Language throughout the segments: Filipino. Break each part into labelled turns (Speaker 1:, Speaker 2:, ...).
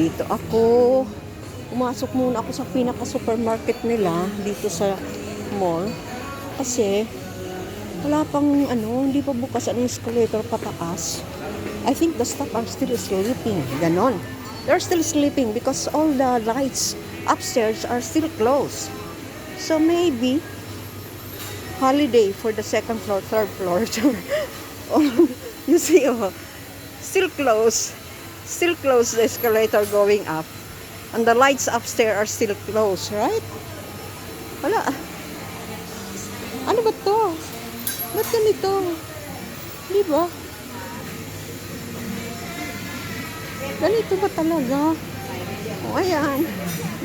Speaker 1: Dito ako. Pumasok muna ako sa pinaka-supermarket nila dito sa mall. Kasi wala pang ano, hindi pa bukas ang escalator pataas. I think the staff are still sleeping. Ganon. They're still sleeping because all the lights upstairs are still closed. So maybe holiday for the second floor, third floor. you see, oh, still closed. Still closed the escalator going up. And the lights upstairs are still closed, right? Wala. Ano ba to? Ba't ganito? Di ba? Ganito ba talaga? O, ayan.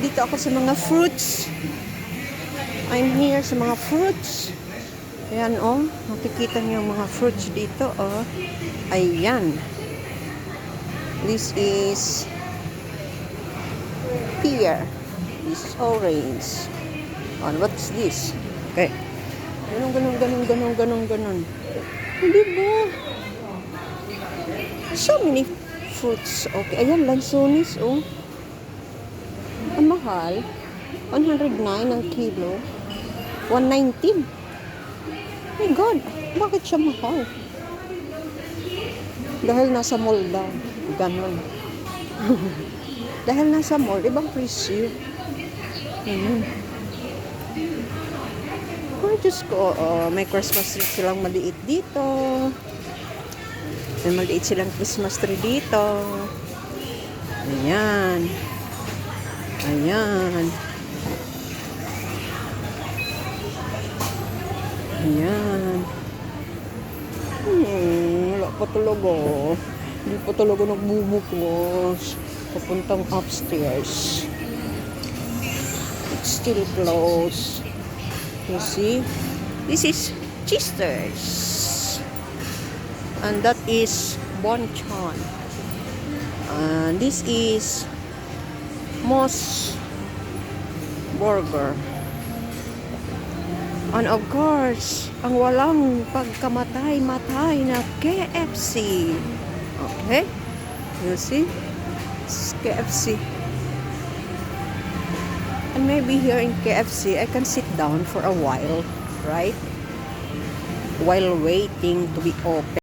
Speaker 1: Dito ako sa mga fruits. I'm here sa mga fruits. Ayan, oh. Makikita niyo yung mga fruits dito, oh. Ayan. This is pear. This is orange. And what's this? Okay. Ganun, ganun, ganun, ganun, ganun, ganun. Hindi ba? So many fruits. Okay. Ayan, lansones, oh. Ang mahal. 109 ang kilo. 119. My God, bakit siya mahal? Dahil nasa mall daw. Ganon. Dahil nasa mall, ibang presyo. Mm. Oh, Diyos ko, oh, may Christmas tree silang maliit dito. May maliit silang Christmas tree dito. Ayan. Ayan. Ayan. Hmm, wala pa talaga. Hindi pa talaga nagbubukos. Papuntang upstairs. It's still closed. You see? This is Chester's. And that is Bonchon. And this is Moss Burger. And of course, ang walang pagkamatay-matay na KFC. Okay? You see? It's KFC. And maybe here in KFC, I can sit down for a while, right? While waiting to be open.